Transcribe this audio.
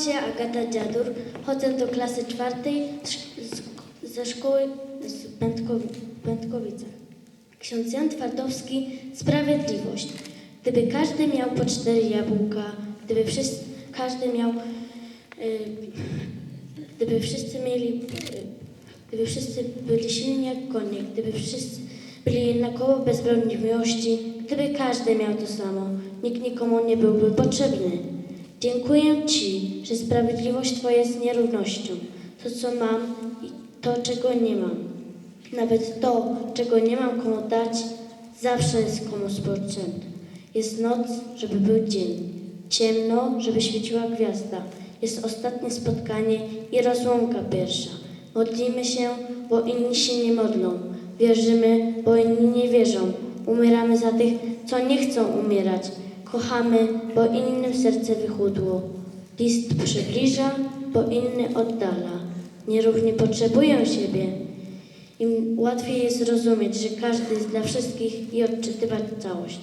się Agata Dziadur, chodzę do klasy czwartej ze szkoły z Pętkowi, Pętkowicach. Ksiądz Jan Twardowski, Sprawiedliwość. Gdyby każdy miał po cztery jabłka, gdyby wszyscy, każdy miał, y, gdyby wszyscy mieli, y, gdyby wszyscy byli silni jak konie, gdyby wszyscy byli jednakowo bezbronni w miłości, gdyby każdy miał to samo, nikt nikomu nie byłby potrzebny. Dziękuję Ci, że sprawiedliwość Twoja jest nierównością. To, co mam i to, czego nie mam. Nawet to, czego nie mam komu dać, zawsze jest komuś potrzebne. Jest noc, żeby był dzień. Ciemno, żeby świeciła gwiazda. Jest ostatnie spotkanie i rozłąka pierwsza. Modlimy się, bo inni się nie modlą. Wierzymy, bo inni nie wierzą. Umieramy za tych, co nie chcą umierać. Kochamy, bo innym serce wychudło. List przybliża, bo inny oddala. Nierównie potrzebują siebie. Im łatwiej jest zrozumieć, że każdy jest dla wszystkich i odczytywać całość.